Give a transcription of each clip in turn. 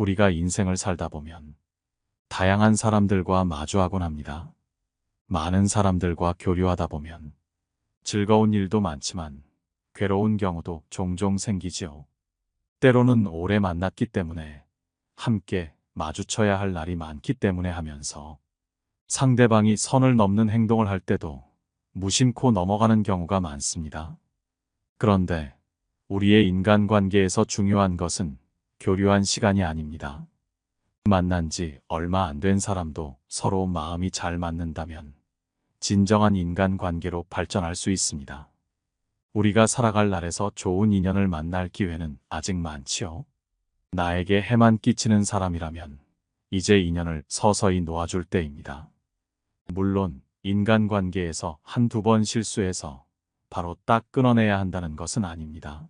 우리가 인생을 살다 보면 다양한 사람들과 마주하곤 합니다. 많은 사람들과 교류하다 보면 즐거운 일도 많지만 괴로운 경우도 종종 생기지요. 때로는 오래 만났기 때문에 함께 마주쳐야 할 날이 많기 때문에 하면서 상대방이 선을 넘는 행동을 할 때도 무심코 넘어가는 경우가 많습니다. 그런데 우리의 인간관계에서 중요한 것은 교류한 시간이 아닙니다. 만난 지 얼마 안 된 사람도 서로 마음이 잘 맞는다면 진정한 인간관계로 발전할 수 있습니다. 우리가 살아갈 날에서 좋은 인연을 만날 기회는 아직 많지요. 나에게 해만 끼치는 사람이라면 이제 인연을 서서히 놓아줄 때입니다. 물론 인간관계에서 한두 번 실수해서 바로 딱 끊어내야 한다는 것은 아닙니다.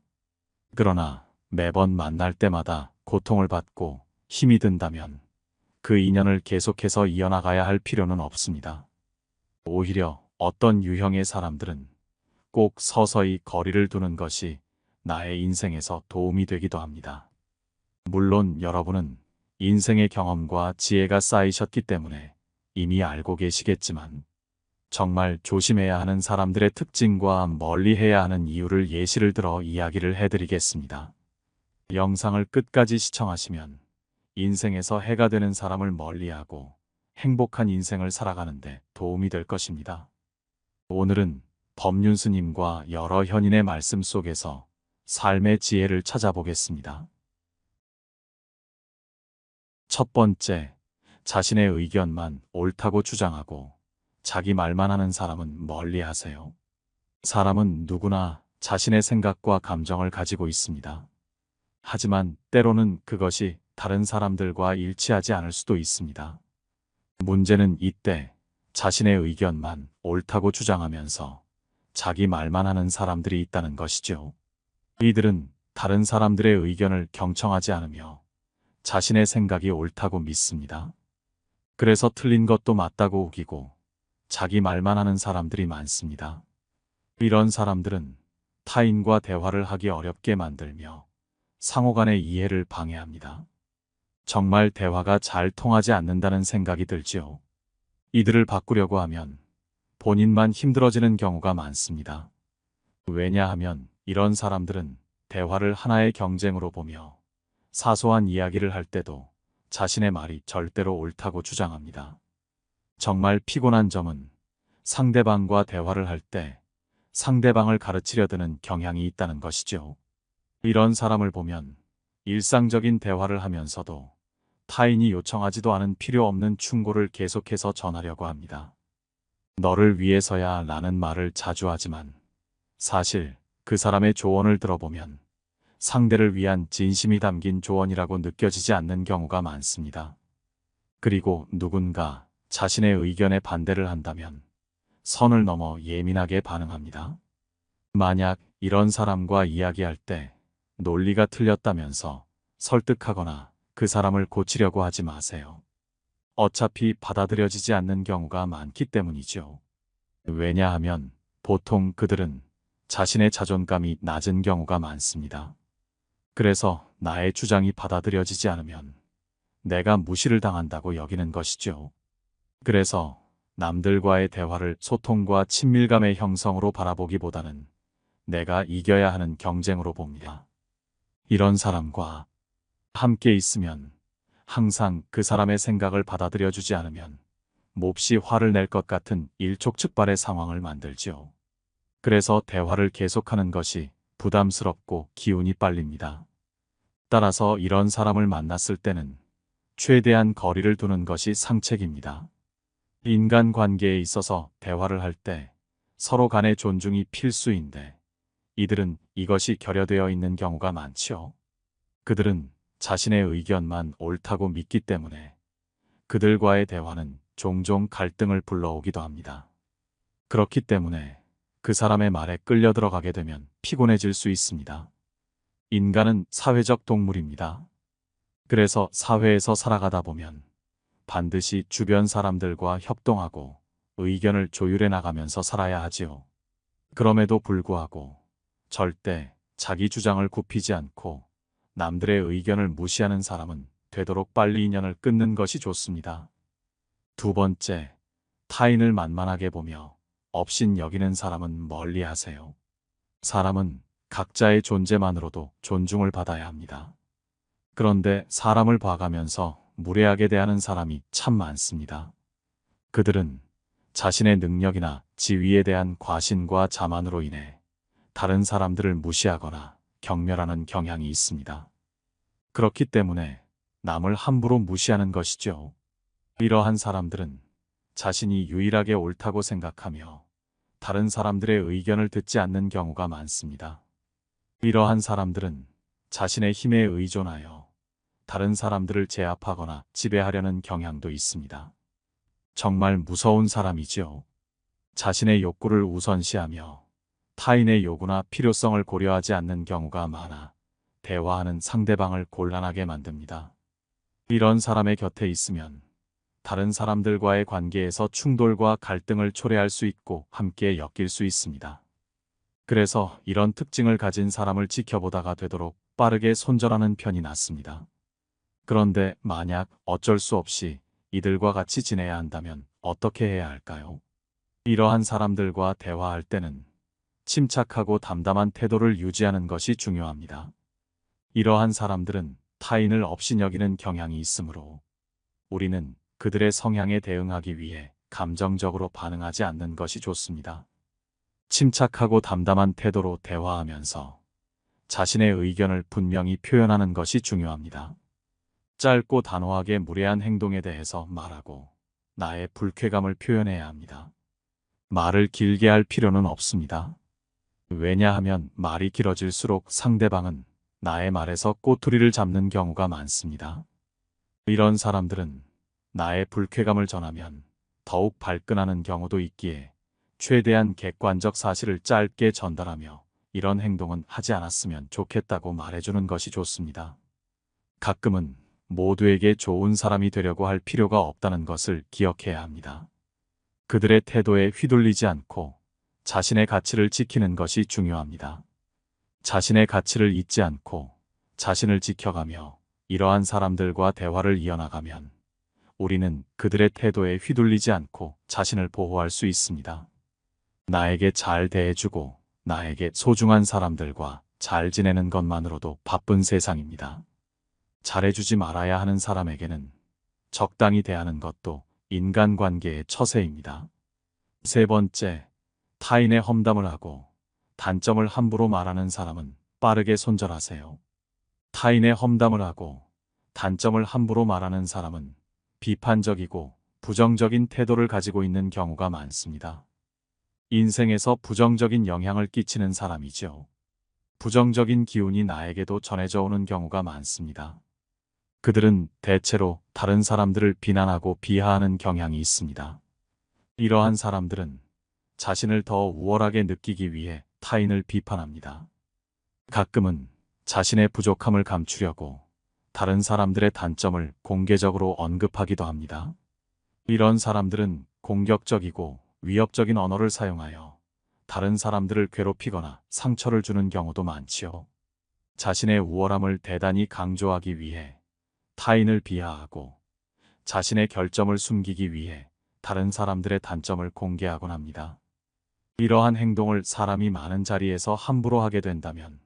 그러나 매번 만날 때마다 고통을 받고 힘이 든다면 그 인연을 계속해서 이어나가야 할 필요는 없습니다. 오히려 어떤 유형의 사람들은 꼭 서서히 거리를 두는 것이 나의 인생에서 도움이 되기도 합니다. 물론 여러분은 인생의 경험과 지혜가 쌓이셨기 때문에 이미 알고 계시겠지만 정말 조심해야 하는 사람들의 특징과 멀리 해야 하는 이유를 예시를 들어 이야기를 해드리겠습니다. 영상을 끝까지 시청하시면 인생에서 해가 되는 사람을 멀리하고 행복한 인생을 살아가는데 도움이 될 것입니다. 오늘은 법륜스님과 여러 현인의 말씀 속에서 삶의 지혜를 찾아보겠습니다. 첫 번째, 자신의 의견만 옳다고 주장하고 자기 말만 하는 사람은 멀리 하세요. 사람은 누구나 자신의 생각과 감정을 가지고 있습니다. 하지만 때로는 그것이 다른 사람들과 일치하지 않을 수도 있습니다. 문제는 이때 자신의 의견만 옳다고 주장하면서 자기 말만 하는 사람들이 있다는 것이죠. 이들은 다른 사람들의 의견을 경청하지 않으며 자신의 생각이 옳다고 믿습니다. 그래서 틀린 것도 맞다고 우기고 자기 말만 하는 사람들이 많습니다. 이런 사람들은 타인과 대화를 하기 어렵게 만들며 상호 간의 이해를 방해합니다. 정말 대화가 잘 통하지 않는다는 생각이 들지요. 이들을 바꾸려고 하면 본인만 힘들어지는 경우가 많습니다. 왜냐하면 이런 사람들은 대화를 하나의 경쟁으로 보며 사소한 이야기를 할 때도 자신의 말이 절대로 옳다고 주장합니다. 정말 피곤한 점은 상대방과 대화를 할 때 상대방을 가르치려 드는 경향이 있다는 것이죠. 이런 사람을 보면 일상적인 대화를 하면서도 타인이 요청하지도 않은 필요 없는 충고를 계속해서 전하려고 합니다. 너를 위해서야 라는 말을 자주 하지만 사실 그 사람의 조언을 들어보면 상대를 위한 진심이 담긴 조언이라고 느껴지지 않는 경우가 많습니다. 그리고 누군가 자신의 의견에 반대를 한다면 선을 넘어 예민하게 반응합니다. 만약 이런 사람과 이야기할 때 논리가 틀렸다면서 설득하거나 그 사람을 고치려고 하지 마세요. 어차피 받아들여지지 않는 경우가 많기 때문이죠. 왜냐하면 보통 그들은 자신의 자존감이 낮은 경우가 많습니다. 그래서 나의 주장이 받아들여지지 않으면 내가 무시를 당한다고 여기는 것이죠. 그래서 남들과의 대화를 소통과 친밀감의 형성으로 바라보기보다는 내가 이겨야 하는 경쟁으로 봅니다. 이런 사람과 함께 있으면 항상 그 사람의 생각을 받아들여 주지 않으면 몹시 화를 낼 것 같은 일촉즉발의 상황을 만들지요. 그래서 대화를 계속하는 것이 부담스럽고 기운이 빨립니다. 따라서 이런 사람을 만났을 때는 최대한 거리를 두는 것이 상책입니다. 인간관계에 있어서 대화를 할 때 서로 간의 존중이 필수인데 이들은 이것이 결여되어 있는 경우가 많지요. 그들은 자신의 의견만 옳다고 믿기 때문에 그들과의 대화는 종종 갈등을 불러오기도 합니다. 그렇기 때문에 그 사람의 말에 끌려 들어가게 되면 피곤해질 수 있습니다. 인간은 사회적 동물입니다. 그래서 사회에서 살아가다 보면 반드시 주변 사람들과 협동하고 의견을 조율해 나가면서 살아야 하지요. 그럼에도 불구하고 절대 자기 주장을 굽히지 않고 남들의 의견을 무시하는 사람은 되도록 빨리 인연을 끊는 것이 좋습니다. 두 번째, 타인을 만만하게 보며 업신 여기는 사람은 멀리 하세요. 사람은 각자의 존재만으로도 존중을 받아야 합니다. 그런데 사람을 봐가면서 무례하게 대하는 사람이 참 많습니다. 그들은 자신의 능력이나 지위에 대한 과신과 자만으로 인해 다른 사람들을 무시하거나 경멸하는 경향이 있습니다. 그렇기 때문에 남을 함부로 무시하는 것이죠. 이러한 사람들은 자신이 유일하게 옳다고 생각하며 다른 사람들의 의견을 듣지 않는 경우가 많습니다. 이러한 사람들은 자신의 힘에 의존하여 다른 사람들을 제압하거나 지배하려는 경향도 있습니다. 정말 무서운 사람이지요. 자신의 욕구를 우선시하며 타인의 요구나 필요성을 고려하지 않는 경우가 많아 대화하는 상대방을 곤란하게 만듭니다. 이런 사람의 곁에 있으면 다른 사람들과의 관계에서 충돌과 갈등을 초래할 수 있고 함께 엮일 수 있습니다. 그래서 이런 특징을 가진 사람을 지켜보다가 되도록 빠르게 손절하는 편이 낫습니다. 그런데 만약 어쩔 수 없이 이들과 같이 지내야 한다면 어떻게 해야 할까요? 이러한 사람들과 대화할 때는 침착하고 담담한 태도를 유지하는 것이 중요합니다. 이러한 사람들은 타인을 업신여기는 경향이 있으므로 우리는 그들의 성향에 대응하기 위해 감정적으로 반응하지 않는 것이 좋습니다. 침착하고 담담한 태도로 대화하면서 자신의 의견을 분명히 표현하는 것이 중요합니다. 짧고 단호하게 무례한 행동에 대해서 말하고 나의 불쾌감을 표현해야 합니다. 말을 길게 할 필요는 없습니다. 왜냐하면 말이 길어질수록 상대방은 나의 말에서 꼬투리를 잡는 경우가 많습니다. 이런 사람들은 나의 불쾌감을 전하면 더욱 발끈하는 경우도 있기에 최대한 객관적 사실을 짧게 전달하며 이런 행동은 하지 않았으면 좋겠다고 말해주는 것이 좋습니다. 가끔은 모두에게 좋은 사람이 되려고 할 필요가 없다는 것을 기억해야 합니다. 그들의 태도에 휘둘리지 않고 자신의 가치를 지키는 것이 중요합니다. 자신의 가치를 잊지 않고 자신을 지켜가며 이러한 사람들과 대화를 이어나가면 우리는 그들의 태도에 휘둘리지 않고 자신을 보호할 수 있습니다. 나에게 잘 대해주고 나에게 소중한 사람들과 잘 지내는 것만으로도 바쁜 세상입니다. 잘해주지 말아야 하는 사람에게는 적당히 대하는 것도 인간관계의 처세입니다. 세 번째, 타인의 험담을 하고 단점을 함부로 말하는 사람은 빠르게 손절하세요. 타인의 험담을 하고 단점을 함부로 말하는 사람은 비판적이고 부정적인 태도를 가지고 있는 경우가 많습니다. 인생에서 부정적인 영향을 끼치는 사람이죠. 부정적인 기운이 나에게도 전해져 오는 경우가 많습니다. 그들은 대체로 다른 사람들을 비난하고 비하하는 경향이 있습니다. 이러한 사람들은 자신을 더 우월하게 느끼기 위해 타인을 비판합니다. 가끔은 자신의 부족함을 감추려고 다른 사람들의 단점을 공개적으로 언급하기도 합니다. 이런 사람들은 공격적이고 위협적인 언어를 사용하여 다른 사람들을 괴롭히거나 상처를 주는 경우도 많지요. 자신의 우월함을 대단히 강조하기 위해 타인을 비하하고 자신의 결점을 숨기기 위해 다른 사람들의 단점을 공개하곤 합니다. 이러한 행동을 사람이 많은 자리에서 함부로 하게 된다면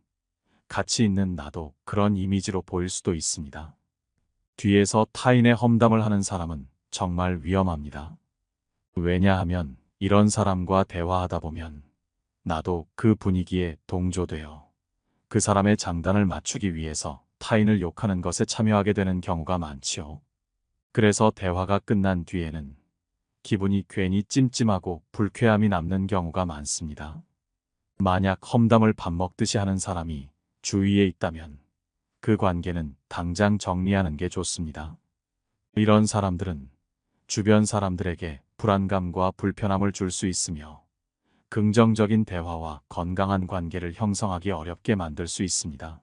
가치 있는 나도 그런 이미지로 보일 수도 있습니다. 뒤에서 타인의 험담을 하는 사람은 정말 위험합니다. 왜냐하면 이런 사람과 대화하다 보면 나도 그 분위기에 동조되어 그 사람의 장단을 맞추기 위해서 타인을 욕하는 것에 참여하게 되는 경우가 많지요. 그래서 대화가 끝난 뒤에는 기분이 괜히 찜찜하고 불쾌함이 남는 경우가 많습니다. 만약 험담을 밥 먹듯이 하는 사람이 주위에 있다면 그 관계는 당장 정리하는 게 좋습니다. 이런 사람들은 주변 사람들에게 불안감과 불편함을 줄 수 있으며 긍정적인 대화와 건강한 관계를 형성하기 어렵게 만들 수 있습니다.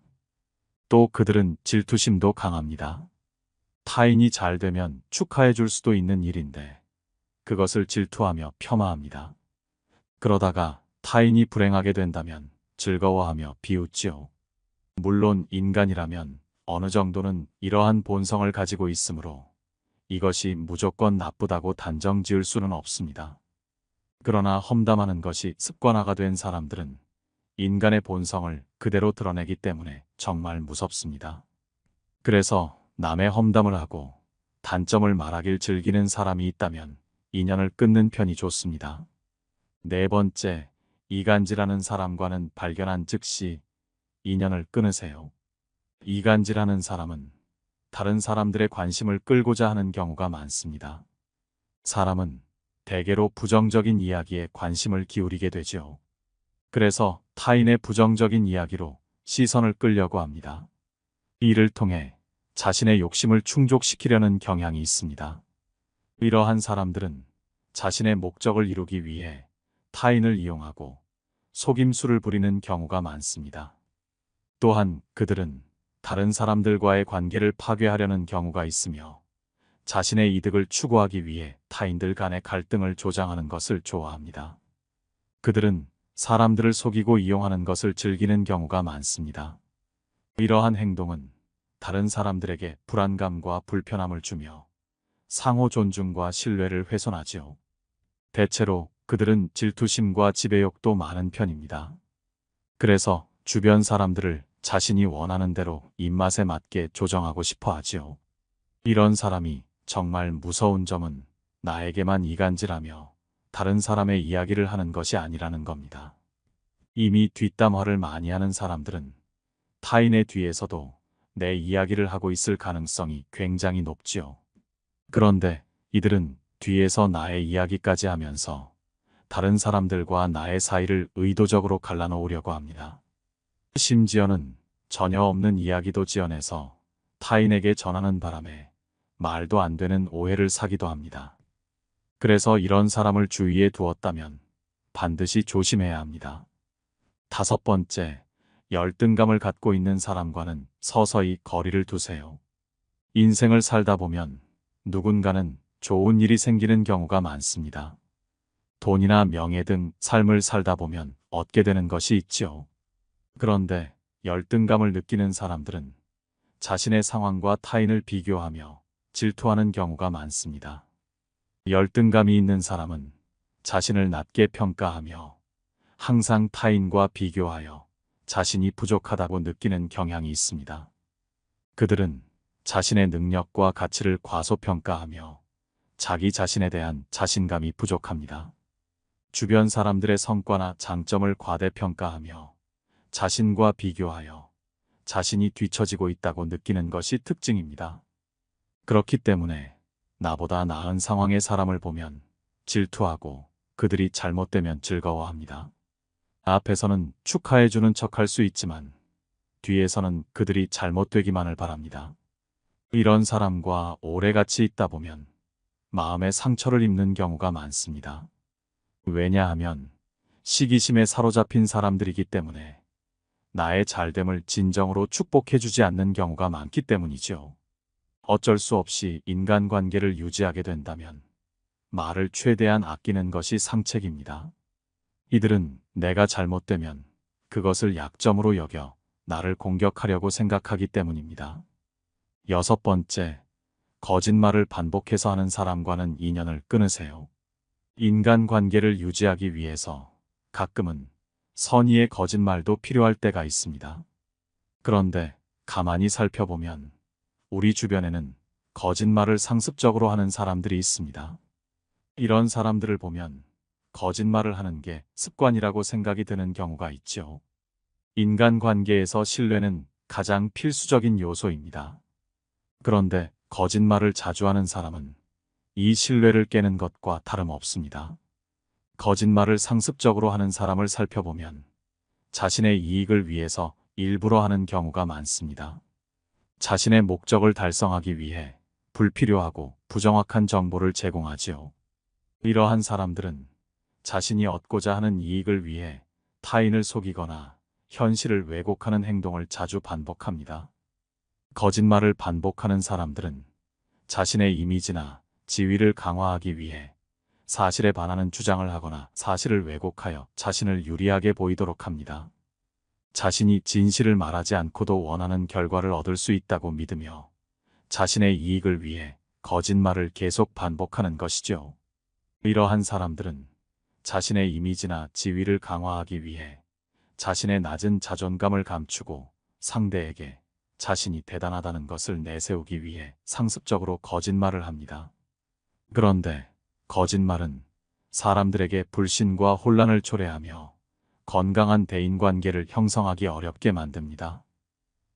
또 그들은 질투심도 강합니다. 타인이 잘 되면 축하해 줄 수도 있는 일인데 그것을 질투하며 폄하합니다. 그러다가 타인이 불행하게 된다면 즐거워하며 비웃지요. 물론 인간이라면 어느 정도는 이러한 본성을 가지고 있으므로 이것이 무조건 나쁘다고 단정 지을 수는 없습니다. 그러나 험담하는 것이 습관화가 된 사람들은 인간의 본성을 그대로 드러내기 때문에 정말 무섭습니다. 그래서 남의 험담을 하고 단점을 말하길 즐기는 사람이 있다면 인연을 끊는 편이 좋습니다. 네 번째, 이간질하는 사람과는 발견한 즉시 인연을 끊으세요. 이간질하는 사람은 다른 사람들의 관심을 끌고자 하는 경우가 많습니다. 사람은 대개로 부정적인 이야기에 관심을 기울이게 되죠. 그래서 타인의 부정적인 이야기로 시선을 끌려고 합니다. 이를 통해 자신의 욕심을 충족시키려는 경향이 있습니다. 이러한 사람들은 자신의 목적을 이루기 위해 타인을 이용하고 속임수를 부리는 경우가 많습니다. 또한 그들은 다른 사람들과의 관계를 파괴하려는 경우가 있으며 자신의 이득을 추구하기 위해 타인들 간의 갈등을 조장하는 것을 좋아합니다. 그들은 사람들을 속이고 이용하는 것을 즐기는 경우가 많습니다. 이러한 행동은 다른 사람들에게 불안감과 불편함을 주며 상호 존중과 신뢰를 훼손하지요. 대체로 그들은 질투심과 지배욕도 많은 편입니다. 그래서 주변 사람들을 자신이 원하는 대로 입맛에 맞게 조정하고 싶어 하지요. 이런 사람이 정말 무서운 점은 나에게만 이간질하며 다른 사람의 이야기를 하는 것이 아니라는 겁니다. 이미 뒷담화를 많이 하는 사람들은 타인의 뒤에서도 내 이야기를 하고 있을 가능성이 굉장히 높지요. 그런데 이들은 뒤에서 나의 이야기까지 하면서 다른 사람들과 나의 사이를 의도적으로 갈라놓으려고 합니다. 심지어는 전혀 없는 이야기도 지어내서 타인에게 전하는 바람에 말도 안 되는 오해를 사기도 합니다. 그래서 이런 사람을 주위에 두었다면 반드시 조심해야 합니다. 다섯 번째, 열등감을 갖고 있는 사람과는 서서히 거리를 두세요. 인생을 살다 보면 누군가는 좋은 일이 생기는 경우가 많습니다. 돈이나 명예 등 삶을 살다 보면 얻게 되는 것이 있지요. 그런데 열등감을 느끼는 사람들은 자신의 상황과 타인을 비교하며 질투하는 경우가 많습니다. 열등감이 있는 사람은 자신을 낮게 평가하며 항상 타인과 비교하여 자신이 부족하다고 느끼는 경향이 있습니다. 그들은 자신의 능력과 가치를 과소평가하며 자기 자신에 대한 자신감이 부족합니다. 주변 사람들의 성과나 장점을 과대평가하며 자신과 비교하여 자신이 뒤처지고 있다고 느끼는 것이 특징입니다. 그렇기 때문에 나보다 나은 상황의 사람을 보면 질투하고 그들이 잘못되면 즐거워합니다. 앞에서는 축하해주는 척할 수 있지만 뒤에서는 그들이 잘못되기만을 바랍니다. 이런 사람과 오래 같이 있다 보면 마음의 상처를 입는 경우가 많습니다. 왜냐하면 시기심에 사로잡힌 사람들이기 때문에 나의 잘됨을 진정으로 축복해주지 않는 경우가 많기 때문이죠. 어쩔 수 없이 인간관계를 유지하게 된다면 말을 최대한 아끼는 것이 상책입니다. 이들은 내가 잘못되면 그것을 약점으로 여겨 나를 공격하려고 생각하기 때문입니다. 여섯 번째, 거짓말을 반복해서 하는 사람과는 인연을 끊으세요. 인간관계를 유지하기 위해서 가끔은 선의의 거짓말도 필요할 때가 있습니다. 그런데 가만히 살펴보면 우리 주변에는 거짓말을 상습적으로 하는 사람들이 있습니다. 이런 사람들을 보면 거짓말을 하는 게 습관이라고 생각이 드는 경우가 있죠. 인간관계에서 신뢰는 가장 필수적인 요소입니다. 그런데 거짓말을 자주 하는 사람은 이 신뢰를 깨는 것과 다름없습니다. 거짓말을 상습적으로 하는 사람을 살펴보면 자신의 이익을 위해서 일부러 하는 경우가 많습니다. 자신의 목적을 달성하기 위해 불필요하고 부정확한 정보를 제공하지요. 이러한 사람들은 자신이 얻고자 하는 이익을 위해 타인을 속이거나 현실을 왜곡하는 행동을 자주 반복합니다. 거짓말을 반복하는 사람들은 자신의 이미지나 지위를 강화하기 위해 사실에 반하는 주장을 하거나 사실을 왜곡하여 자신을 유리하게 보이도록 합니다. 자신이 진실을 말하지 않고도 원하는 결과를 얻을 수 있다고 믿으며 자신의 이익을 위해 거짓말을 계속 반복하는 것이죠. 이러한 사람들은 자신의 이미지나 지위를 강화하기 위해 자신의 낮은 자존감을 감추고 상대에게 자신이 대단하다는 것을 내세우기 위해 상습적으로 거짓말을 합니다. 그런데 거짓말은 사람들에게 불신과 혼란을 초래하며 건강한 대인관계를 형성하기 어렵게 만듭니다.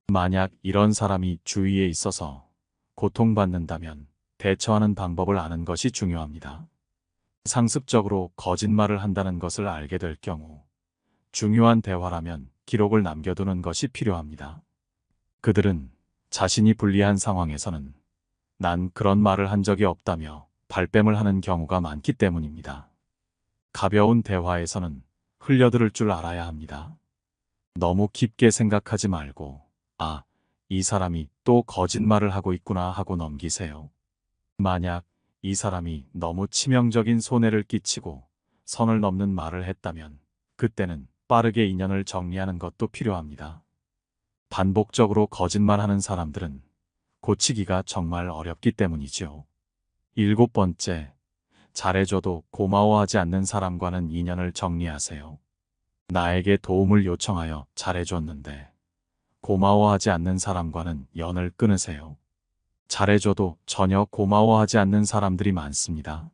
만약 이런 사람이 주위에 있어서 고통받는다면 대처하는 방법을 아는 것이 중요합니다. 상습적으로 거짓말을 한다는 것을 알게 될 경우 중요한 대화라면 기록을 남겨두는 것이 필요합니다. 그들은 자신이 불리한 상황에서는 난 그런 말을 한 적이 없다며 발뺌을 하는 경우가 많기 때문입니다. 가벼운 대화에서는 흘려들을 줄 알아야 합니다. 너무 깊게 생각하지 말고, 아, 이 사람이 또 거짓말을 하고 있구나 하고 넘기세요. 만약 이 사람이 너무 치명적인 손해를 끼치고 선을 넘는 말을 했다면 그때는 빠르게 인연을 정리하는 것도 필요합니다. 반복적으로 거짓말하는 사람들은 고치기가 정말 어렵기 때문이죠. 일곱 번째, 잘해줘도 고마워하지 않는 사람과는 인연을 정리하세요. 나에게 도움을 요청하여 잘해줬는데 고마워하지 않는 사람과는 연을 끊으세요. 잘해줘도 전혀 고마워하지 않는 사람들이 많습니다.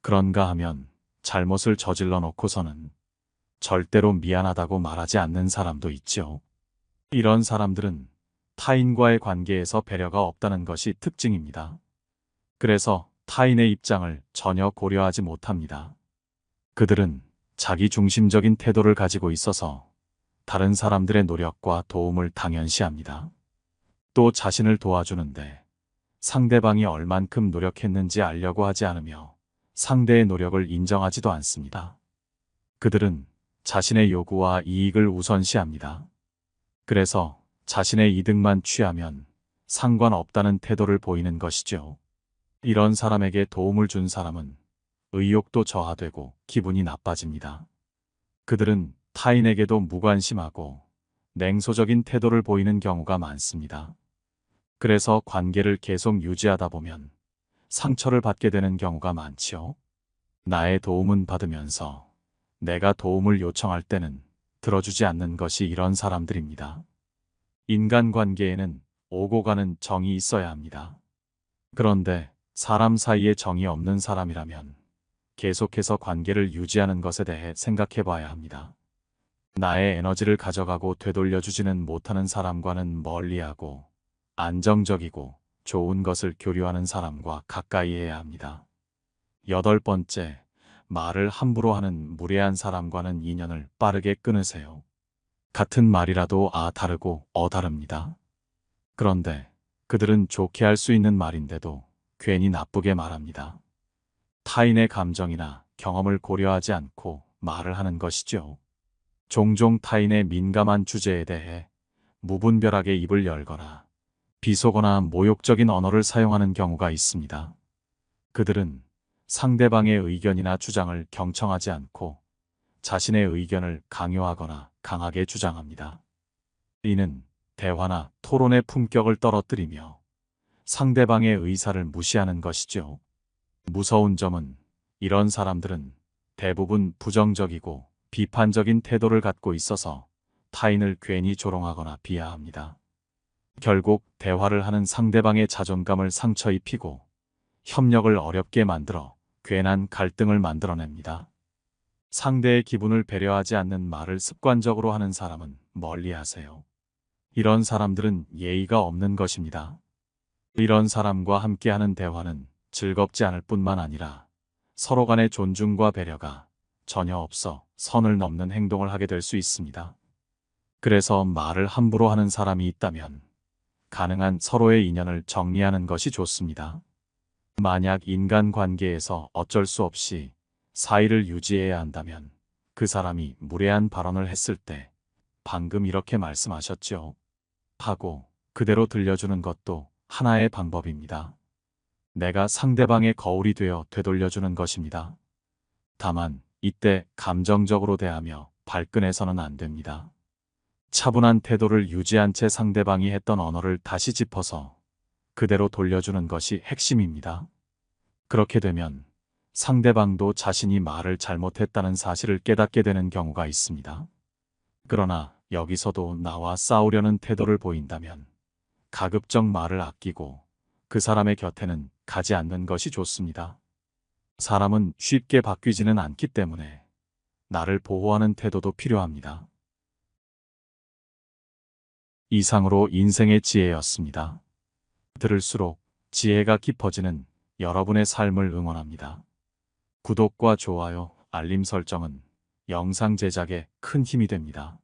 그런가 하면 잘못을 저질러 놓고서는 절대로 미안하다고 말하지 않는 사람도 있죠. 이런 사람들은 타인과의 관계에서 배려가 없다는 것이 특징입니다. 그래서 타인의 입장을 전혀 고려하지 못합니다. 그들은 자기 중심적인 태도를 가지고 있어서 다른 사람들의 노력과 도움을 당연시합니다. 또 자신을 도와주는데 상대방이 얼만큼 노력했는지 알려고 하지 않으며 상대의 노력을 인정하지도 않습니다. 그들은 자신의 요구와 이익을 우선시합니다. 그래서 자신의 이득만 취하면 상관없다는 태도를 보이는 것이죠. 이런 사람에게 도움을 준 사람은 의욕도 저하되고 기분이 나빠집니다. 그들은 타인에게도 무관심하고 냉소적인 태도를 보이는 경우가 많습니다. 그래서 관계를 계속 유지하다 보면 상처를 받게 되는 경우가 많지요. 나의 도움은 받으면서 내가 도움을 요청할 때는 들어주지 않는 것이 이런 사람들입니다. 인간관계에는 오고 가는 정이 있어야 합니다. 그런데 사람 사이에 정이 없는 사람이라면 계속해서 관계를 유지하는 것에 대해 생각해 봐야 합니다. 나의 에너지를 가져가고 되돌려주지는 못하는 사람과는 멀리하고 안정적이고 좋은 것을 교류하는 사람과 가까이 해야 합니다. 여덟 번째, 말을 함부로 하는 무례한 사람과는 인연을 빠르게 끊으세요. 같은 말이라도 아 다르고 어 다릅니다. 그런데 그들은 좋게 할 수 있는 말인데도 괜히 나쁘게 말합니다. 타인의 감정이나 경험을 고려하지 않고 말을 하는 것이죠. 종종 타인의 민감한 주제에 대해 무분별하게 입을 열거나 비속어나 모욕적인 언어를 사용하는 경우가 있습니다. 그들은 상대방의 의견이나 주장을 경청하지 않고 자신의 의견을 강요하거나 강하게 주장합니다. 이는 대화나 토론의 품격을 떨어뜨리며 상대방의 의사를 무시하는 것이죠. 무서운 점은 이런 사람들은 대부분 부정적이고 비판적인 태도를 갖고 있어서 타인을 괜히 조롱하거나 비하합니다. 결국 대화를 하는 상대방의 자존감을 상처 입히고 협력을 어렵게 만들어 괜한 갈등을 만들어냅니다. 상대의 기분을 배려하지 않는 말을 습관적으로 하는 사람은 멀리 하세요. 이런 사람들은 예의가 없는 것입니다. 이런 사람과 함께하는 대화는 즐겁지 않을 뿐만 아니라 서로 간의 존중과 배려가 전혀 없어 선을 넘는 행동을 하게 될 수 있습니다. 그래서 말을 함부로 하는 사람이 있다면 가능한 서로의 인연을 정리하는 것이 좋습니다. 만약 인간관계에서 어쩔 수 없이 사이를 유지해야 한다면 그 사람이 무례한 발언을 했을 때 방금 이렇게 말씀하셨죠. 하고 그대로 들려주는 것도 하나의 방법입니다. 내가 상대방의 거울이 되어 되돌려주는 것입니다. 다만 이때 감정적으로 대하며 발끈해서는 안 됩니다. 차분한 태도를 유지한 채 상대방이 했던 언어를 다시 짚어서 그대로 돌려주는 것이 핵심입니다. 그렇게 되면 상대방도 자신이 말을 잘못했다는 사실을 깨닫게 되는 경우가 있습니다. 그러나 여기서도 나와 싸우려는 태도를 보인다면 가급적 말을 아끼고 그 사람의 곁에는 가지 않는 것이 좋습니다. 사람은 쉽게 바뀌지는 않기 때문에 나를 보호하는 태도도 필요합니다. 이상으로 인생의 지혜였습니다. 들을수록 지혜가 깊어지는 여러분의 삶을 응원합니다. 구독과 좋아요, 알림 설정은 영상 제작에 큰 힘이 됩니다.